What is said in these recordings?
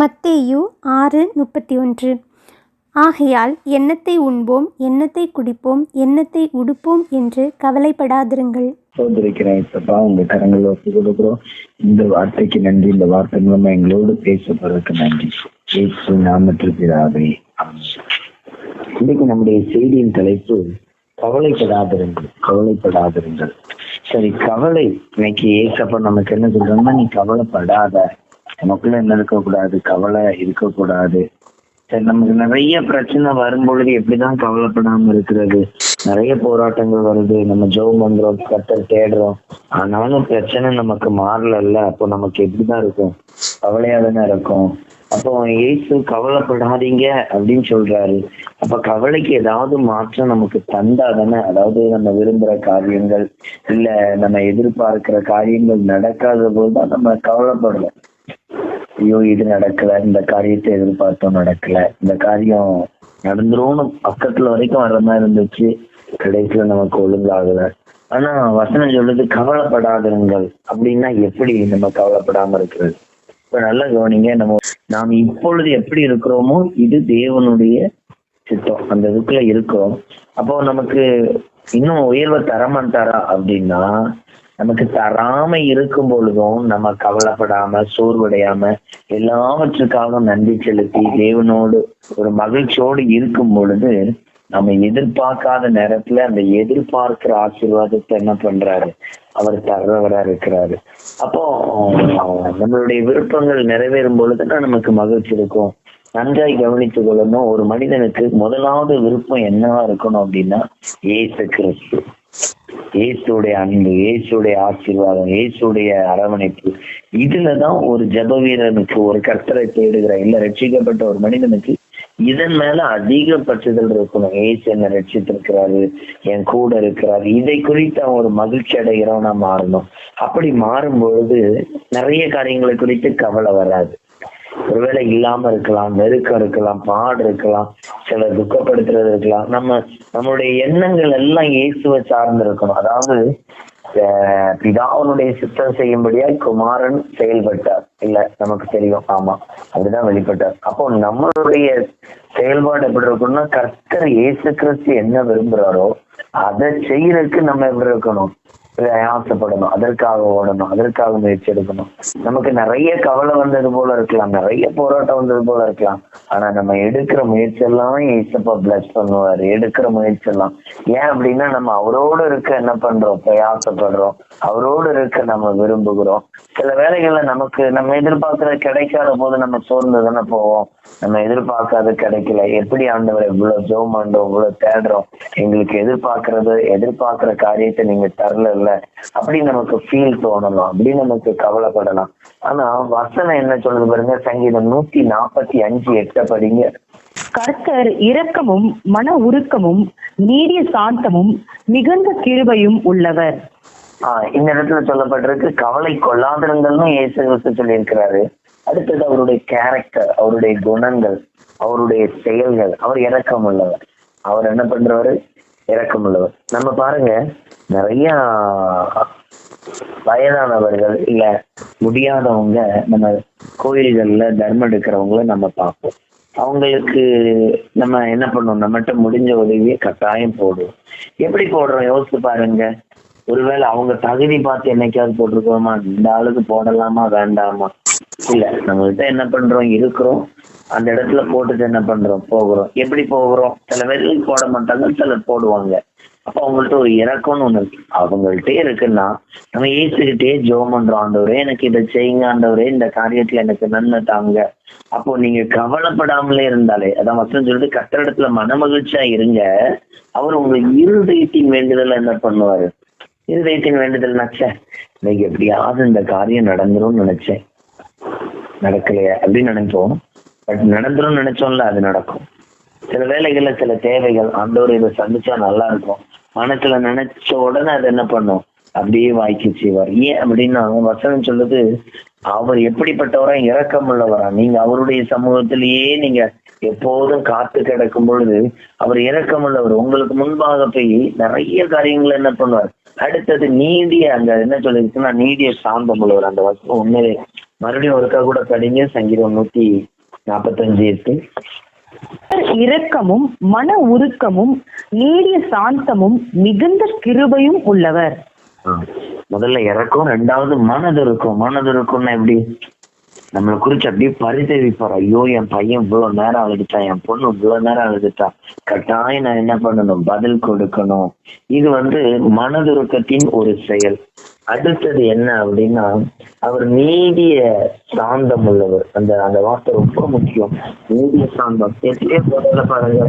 மத்தேயு ஆறு முப்பத்தி ஒன்று ஆகையால் எண்ணத்தை உண்போம் எண்ணத்தை குடிப்போம் எண்ணத்தை உடுப்போம் என்று கவலைப்படாதிருங்கள். சோதரிக்கிறேன் உங்க கரங்களை ஒப்பு கொடுக்குறோம். இந்த வார்த்தைக்கு நன்றி இந்த வார்த்தை மூலமா எங்களோடு பேசப்படுறதுக்கு நன்றி. பேசு நாம இன்னைக்கு நம்முடைய செய்தியின் தலைப்பு கவலைப்படாதிருங்கள் கவலைப்படாதிருங்கள். சரி கவலை இன்னைக்கு ஏசப்ப நமக்கு என்ன சொல்றோம்னா நீ கவலைப்படாத. நமக்குள்ள என்ன இருக்கக்கூடாது கவலை இருக்கக்கூடாது. சரி நமக்கு நிறைய பிரச்சனை வரும் பொழுது எப்படிதான் கவலைப்படாம இருக்கிறது? நிறைய போராட்டங்கள் வருது. நம்ம ஜெபம் பண்றோம் கத்தர் தேடுறோம். ஆனாலும் பிரச்சனை நமக்கு மாறலல்ல. அப்போ நமக்கு எப்படிதான் இருக்கும்? கவலையா தானே இருக்கும். அப்போ ஏசு கவலைப்படாதீங்க அப்படின்னு சொல்றாரு. அப்ப கவலைக்கு ஏதாவது மாற்றம் நமக்கு தந்தா தானே அதாவது நம்ம விரும்புற காரியங்கள் இல்ல நம்ம எதிர்பார்க்கிற காரியங்கள் நடக்காத போதுதான் நம்ம கவலைப்படுறோம் ஐயோ இது நடக்கல. இந்த காரியத்தை எதிர்பார்த்தோம் நடக்கல. இந்த காரியம் நடந்துரும்னு பக்கத்துல வரைக்கும் வர்ற மாதிரி இருந்துச்சு. கடைசியில நமக்கு ஒழுங்காகல. ஆனா வசனம் சொல்லுது கவலைப்படாதிருங்கள். அப்படின்னா எப்படி நம்ம கவலைப்படாம இருக்கிறது? இப்ப நல்லா கவனிங்க நம்ம நாம் இப்பொழுது எப்படி இருக்கிறோமோ இது தேவனுடைய சித்தம். அந்த இதுக்குள்ள இருக்கிறோம் அப்போ நமக்கு இன்னும் உயர்வை தரமாட்டாரா அப்படின்னா நமக்கு தராம இருக்கும் பொழுதும் நம்ம கவலைப்படாம சோர்வடையாம எல்லாவற்றுக்காகவும் நன்றி செலுத்தி தேவனோடு ஒரு மகிழ்ச்சியோடு இருக்கும் பொழுது நம்ம எதிர்பார்க்காத நேரத்துல அந்த எதிர்பார்க்கிற ஆசீர்வாதத்தை என்ன பண்றாரு? அவர் தர்றவரா இருக்கிறாரு. அப்போ நம்மளுடைய விருப்பங்கள் நிறைவேறும் பொழுதுதான் நமக்கு மகிழ்ச்சி இருக்கும். நன்றாய் கவனித்துக் கொள்ளணும். ஒரு மனிதனுக்கு முதலாவது விருப்பம் என்னவா இருக்கணும் அப்படின்னா ஏசு கிறிஸ்து. இயேசுடைய அன்பு இயேசுடைய ஆசீர்வாதம் இயேசுடைய அரவணைப்பு. இதுலதான் ஒரு ஜப வீரனுக்கு ஒரு கர்த்தரை தேடுகிற இல்ல ரட்சிக்கப்பட்ட ஒரு மனிதனுக்கு இதன் மேல அதிக இருக்கணும். ஏசு என்ன ரட்சித்திருக்கிறாரு என் கூட இருக்கிறாரு. இதை குறித்து அவன் ஒரு மகிழ்ச்சி அடைகிறவனா மாறணும். அப்படி மாறும் பொழுது நிறைய காரியங்களை குறித்து கவலை வராது. ஒருவேளை இல்லாம இருக்கலாம் நெருக்கம் இருக்கலாம் பாடு இருக்கலாம் சில துக்கப்படுத்துறது இருக்கலாம். நம்ம நம்மளுடைய எண்ணங்கள் எல்லாம் இயேசுவை சார்ந்து இருக்கணும் அதாவது பிதாவனுடைய சித்தம் செய்யும்படியா குமாரன் செயல்பட்டார். இல்ல நமக்கு தெரியும். ஆமா அப்படிதான் வெளிப்பட்டார். அப்போ நம்மளுடைய செயல்பாடு எப்படி இருக்கணும்னா கர்த்தர் இயேசு கிறிஸ்து என்ன விரும்புறாரோ அதை செய்யறதுக்கு நம்ம எப்படி இருக்கணும்? ஆசைப்படணும். அதற்காக ஓடணும். அதற்காக முயற்சி எடுக்கணும். நமக்கு நிறைய கவலை வந்தது போல இருக்கலாம். நிறைய போராட்டம் வந்தது போல இருக்கலாம். ஆனா நம்ம எடுக்கிற முயற்சி எல்லாம் ஏசப்பா பிளஸ் பண்ணுவாரு. எடுக்கிற முயற்சி எல்லாம். ஏன் அப்படின்னா நம்ம அவரோடு இருக்க என்ன பண்றோம்? பிரயாசப்படுறோம் அவரோடு இருக்க நம்ம விரும்புகிறோம். சில வேலைகள்ல நமக்கு நம்ம எதிர்பார்க்கறது கிடைக்காத போது நம்ம சோர்ந்து தானே போவோம். நம்ம எதிர்பார்க்காத கிடைக்கல. எப்படி ஆண்டவர் இவ்வளவு ஜோம் ஆண்டோம் இவ்வளவு தேடுறோம்? எங்களுக்கு எதிர்பார்க்கறது எதிர்பார்க்கிற காரியத்தை நீங்க தரல இல்ல அப்படி நமக்கு ஃபீல் தோணலாம். அப்படி நமக்கு கவலைப்படலாம். ஆனா வசனம் என்ன சொல்றது பாருங்க? சங்கீதம் நூத்தி நாற்பத்தி அஞ்சு எட்ட படிங்க. கர்த்தர் இரக்கமும் மன உருக்கமும் நீடிய சாந்தமும் மிகுந்த கிருபையும் உள்ளவர். ஆஹ் இந்த இடத்துல சொல்லப்பட்டிருக்கு கவலை கொள்ளாதிருங்கள்னு இயேசு சொல்லியிருக்கிறாரு. அடுத்தது அவருடைய கேரக்டர் அவருடைய குணங்கள் அவருடைய செயல்கள் அவர் இறக்கம் உள்ளவர் அவர் என்ன பண்றவரு? இறக்கம் உள்ளவர் நம்ம பாருங்க நிறைய வயதானவர்கள் இல்ல முடியாதவங்க நம்ம கோயில்கள்ல தர்மம் எடுக்கிறவங்கள நம்ம பார்ப்போம். அவங்களுக்கு நம்ம என்ன பண்ணுவோம் நம்மகிட்ட முடிஞ்ச உதவியை கட்டாயம் போடுவோம். எப்படி போடுறோம்? யோசிச்சு பாருங்க. ஒருவேளை அவங்க தகுதி பார்த்து என்னைக்காவது போட்டிருக்கோமா இந்த ஆளுக்கு போடலாமா? வேண்டாமா? இல்ல நம்ம கிட்ட என்ன பண்றோம்? இருக்கிறோம். அந்த இடத்துல போட்டுட்டு என்ன பண்றோம்? போகிறோம். எப்படி போகிறோம்? சில பேருக்கு போட மாட்டாங்க சிலர் போடுவாங்க. அப்ப அவங்கள்ட்ட ஒரு இறக்கம்னு ஒண்ணு இருக்கு. அவங்கள்ட்டே இருக்குன்னா நம்ம ஏசுகிட்டே ஜோம் பண்றோம். ஆண்டவரே எனக்கு இதை செய்யுங்க. ஆண்டவரே இந்த காரியத்துல எனக்கு நன்மை தாங்க. அப்போ நீங்க கவலைப்படாமலே இருந்தாலே அதான் வசனம் சொல்லிட்டு கத்திரிடத்துல மனமகிழ்ச்சியா இருங்க. அவர் உங்க இருதயத்தின் வேண்டுதல் என்ன பண்ணுவாரு? இருதயத்தின் வேண்டுதல் நச்சே. இன்னைக்கு எப்படியாவது இந்த காரியம் நடந்துரும்னு நினைச்சேன். நடக்கலையே அப்படின்னு நினைச்சோம். பட் நடந்துரும் நினைச்சோம்ல அது நடக்கும். சில வேலைகள்ல சில தேவைகள் ஆண்டவர் இதை சந்திச்சா நல்லா இருக்கும் மனத்துல நினைச்ச உடனே அது என்ன பண்ணும்? அப்படியே வாய்க்கு செய்வார் ஏன் அப்படின்னா வசனம் சொல்லுது அவர் எப்படிப்பட்டவரா இறக்கம் உள்ளவரா நீங்க அவருடைய சமூகத்திலேயே நீங்க எப்போதும் காத்து கிடக்கும் பொழுது அவர் இறக்கம் உள்ளவர் உங்களுக்கு முன்பாக போய் நிறைய காரியங்கள் என்ன பண்ணுவார்? அடுத்தது நீடிய அந்த என்ன சொல்லிருக்குன்னா நீடிய சாந்தம் உள்ளவர் அந்த வசனம் உண்மையிலே மறுபடியும் ஒருக்கா கூட படிங்க. சங்கீதம் நூத்தி நாற்பத்தஞ்சு இருக்கு இரக்கமும் மன உருக்கமும் நீடிய சாந்தமும் மிகுந்த கிருபையும் உள்ளவர். முதல்ல இறக்கும் ரெண்டாவது மனது இருக்கும். மனது இருக்கும்னா எப்படி? நம்மளை குறிச்சு அப்படியே பரிதவிப்பார். ஐயோ என் பையன் இவ்வளவு நேரம் அழுதுட்டான் என் பொண்ணு இவ்வளவு நேரம் அழுதுட்டான் கட்டாயம் நான் என்ன பண்ணணும்? பதில் கொடுக்கணும். இது வந்து மனதுருக்கத்தின் ஒரு செயல். அடுத்தது என்ன அப்படின்னா அவர் நீடிய சாந்தம் உள்ளவர். அந்த அந்த வார்த்தை ரொம்ப முக்கியம். நீடிய சாந்தம். எத்தனையோ பாருங்க.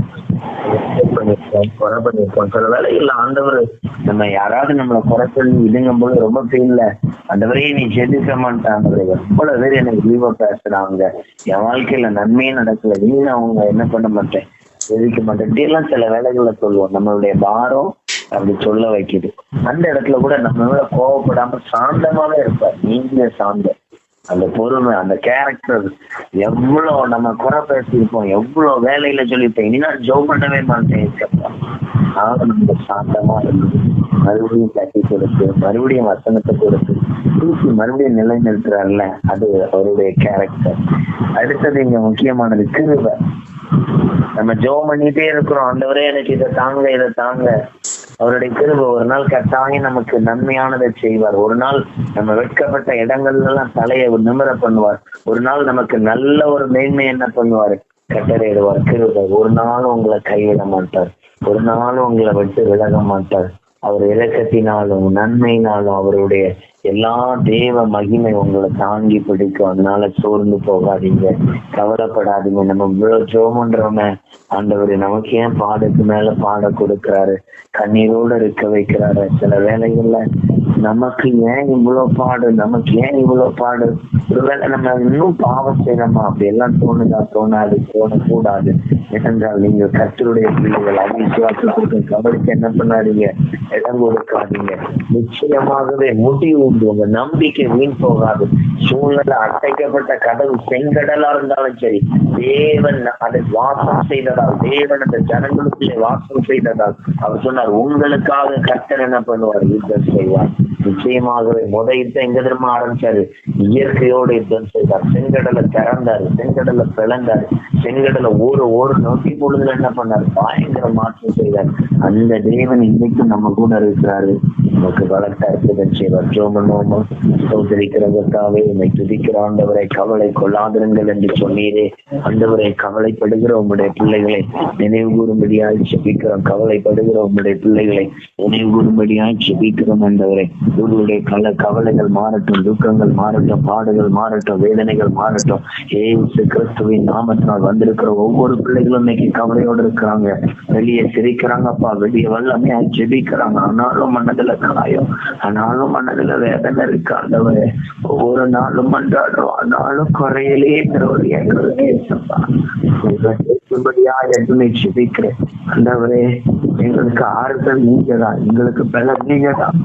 பண்ணிருக்கோம் குறை பண்ணிருக்கோம் சில வேலைகள்ல ஆண்டவர் நம்ம யாராவது நம்மளை குறை சொல்லி இதுங்கும் போது ரொம்ப ஃபீல்ல ஆண்டவரே நீ ஜெபிக்க மாட்டாங்க எவ்வளவு பேர் எனக்கு லீவா பேசுறாங்க. என் வாழ்க்கையில நன்மையே நடக்கல. நீ அவங்க என்ன பண்ண மாட்டேன்? ஜெபிக்க மாட்டேன். எல்லாம் சில வேலைகளை சொல்லுவோம். நம்மளுடைய பாரம் அப்படி சொல்ல வைக்குது. அந்த இடத்துல கூட நம்ம கோவப்படாம சாந்தமாவே இருப்பார். நீங்க சாந்தம் அந்த பொறுமை அந்த கேரக்டர் எவ்வளவு நம்ம குறை பேசியிருப்போம் எவ்வளோ வேலையில சொல்லியிருப்போம். இனி நான் ஜோ பண்ணவே மாட்டேன் ஆக நம்ம சாந்தமா இருந்து மறுபடியும் கட்டி கொடுத்து மறுபடியும் வசனத்தை கொடுத்து தூக்கி மறுபடியும் நிலைநிறுத்துறாருல்ல அது அவருடைய கேரக்டர் அடுத்தது இங்க முக்கியமானது கிருபை. நம்ம ஜோ பண்ணிட்டே இருக்கிறோம். ஆண்டவரே எனக்கு இதை தாங்க இதை தாங்க. அவருடைய கிருப ஒரு நாள் கட்டாயம் நமக்கு நன்மையானதை செய்வார். ஒரு நாள் நம்ம வெட்கப்பட்ட இடங்கள்ல எல்லாம் தலையை நிமிர பண்ணுவார். ஒரு நாள் நமக்கு நல்ல ஒரு மேன்மை என்ன பண்ணுவார்? கட்டளையிடுவார். கிருபை ஒரு நாளும் உங்களை கைவிட மாட்டார். ஒரு நாளும் உங்களை விட்டு விலக மாட்டார். அவர் இலக்கத்தினாலும் நன்மையினாலும் அவருடைய எல்லா தேவ மகிமை உங்களை தாங்கி பிடிக்கும். அதனால சோர்ந்து போகாதீங்க. கவலைப்படாதீங்க. நம்ம இவ்வளவு ஜோமன்றவங்க ஆண்டவர் நமக்கு ஏன் பாடுக்கு மேல பாட கொடுக்கிறாரு? கண்ணீரோட இருக்க வைக்கிறாரு. சில வேலைகள்ல நமக்கு ஏன் இவ்வளவு பாடு? நமக்கு ஏன் இவ்வளவு பாடு? ஒருவேளை நம்ம இன்னும் பாவம் செய்யணுமா அப்படி எல்லாம் தோணுதா? தோணாது தோணக்கூடாது. ஏனென்றால் நீங்க கத்தருடைய பிள்ளைகள் அவிசுவாசத்திற்கு கபடிக்கு என்ன பண்ணாதீங்க? இடம் கொடுக்காதீங்க. நிச்சயமாகவே முடிவு உண்டு உங்க நம்பிக்கை வீண் போகாது. சூழ்நிலை அடைக்கப்பட்ட கடல் செங்கடலா இருந்தாலும் சரி தேவன் அதை வாசம் செய்ததால் தேவன் அந்த ஜனங்களுக்குள்ளே வாசம் செய்ததால் அவர் சொன்னார் உங்களுக்காக கர்த்தர் என்ன பண்ணுவார்? யுத்தம் செய்வார். நிச்சயமாகவே முத யுத்தம் எங்க திரும்ப ஆரம்பிச்சாரு? இயற்கையோடு யுத்தம் செய்தார். செங்கடலை திறந்தார் செங்கடலை பிளந்தார் செங்கடலை ஊரு ஊரு நோக்கி பொழுதுல என்ன பண்ணார்? பயங்கர மாற்றம் செய்தார். அந்த தேவன் இன்னைக்கும் நம்ம கூட இருக்கிறாரு நமக்கு பலத்த அற்புதம் செய்வார். ஜோமனோமோ சோதரிக்கிறதற்காகவே உண்மை துதிக்கிற ஆண்டவரை கவலை கொள்ளாதிருங்கள் என்று சொன்னீரே. ஆண்டவரை கவலைப்படுகிற உங்களுடைய பிள்ளைகளை. நினைவு கூறும்படியாய் செபிக்கிறோம் கவலைப்படுகிற உங்களுடைய பிள்ளைகளை. நினைவு கூறும்படியாய் செபிக்கிறோம் என்றவரை உங்களுடைய கல கவலைகள் மாறட்டும் துக்கங்கள் மாறட்டும் பாடுகள் மாறட்டும் வேதனைகள் மாறட்டும். ஏசு கிறிஸ்துவின் நாமத்தினால் வந்திருக்கிற ஒவ்வொரு பிள்ளைகளும் இன்னைக்கு கவலையோடு இருக்கிறாங்க. வெளியே சிரிக்கிறாங்கப்பா வெளியே வல்லமையா ஜெபிக்கிறாங்க. ஆனாலும் மனதுல காயம் ஆனாலும் மனதுல வேதனை இருக்கு ஆண்டவரே. ஒவ்வொரு நாளும் மன்றாடுறோம். ஆனாலும் குறையிலே ஒரு எங்களுக்கு ஏசப்பா பேசும்படியா என்று ஜெபிக்கிறேன். ஆண்டவரே எங்களுக்கு ஆறுதல் நீங்க தான் எங்களுக்கு பலன் நீங்க தான்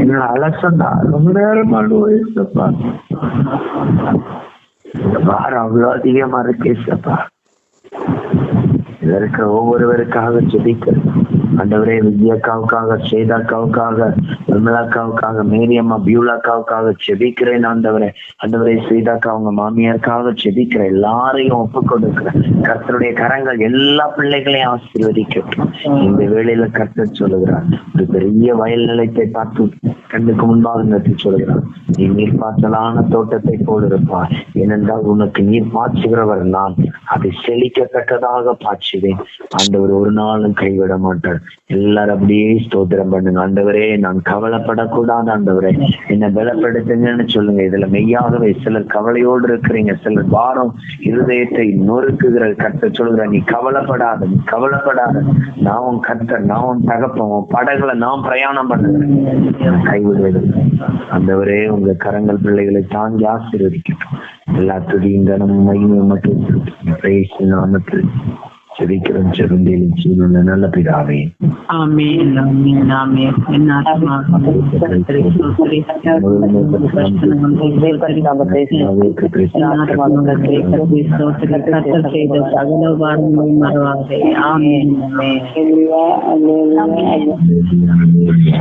எங்களை அலசந்தா ரொம்ப நேரம் அனுபவிச்சப்பா இந்த பாரம் அவ்வளவு அதிகமா இருக்கேசப்பா இதற்கு ஒவ்வொருவருக்காக ஜெபிக்கிறேன். ஆண்டவரே வித்யாக்காவுக்காக சேதாக்காவுக்காக விமலாக்காவுக்காக மேரியம்மா பியூலாக்காவுக்காக செபிக்கிறேன் ஆண்டவரே. ஆண்டவரே சீதாக்கா அவங்க மாமியாருக்காக செபிக்கிற எல்லாரையும் ஒப்பு கொடுக்கிறேன் கர்த்தருடைய கரங்கள் எல்லா பிள்ளைகளையும் ஆசீர்வதிக்கட்டும். இந்த வேளையில கர்த்தர் சொல்லுகிறார் ஒரு பெரிய வயல் நிலத்தை பார்த்து கண்ணுக்கு முன்பாக நிறுத்தி சொல்கிறார் நீ நீர் பாய்ச்சலான தோட்டத்தை போல் இருப்பார் ஏனென்றால் உனக்கு நீர் பாய்ச்சுகிறவர் நான். அதை செழிக்கத்தக்கதாக பாய்ச்சுவேன். ஆண்டவர் ஒரு நாளும் கைவிட மாட்டார். எல்லாரும் அப்படியே ஸ்தோத்திரம் பண்ணுங்க. ஆண்டவரே நான் கவலைப்படக்கூடாது ஆண்டவரே. என்ன பலப்படுத்துங்கன்னு சொல்லுங்க. இதுல மெய்யாகவே சிலர் கவலையோடு இருக்கிறீங்க. சிலர் வாரம் இருதயத்தை நொறுக்குகிற கத்த சொல்லுகிற நீ கவலைப்படாத நீ கவலைப்படாத. நான் உன் கர்த்தர் நான் உன் தகப்பன் உன் படகுல நான் பிரயாணம் பண்ணுகிறேன். கைவிடுவது ஆண்டவரே உங்க கரங்கள் பிள்ளைகளை தாங்கி ஆசீர்வதிக்கட்டும். எல்லா துதியும் கனமும் மகிமையும் மட்டும் பிரேச நாமத்தில் செபிக்கிறோம் செருந்தில் சீருள்ள நல்ல பிதாவே. ஆமென் என் ஆமென். ஆமென்.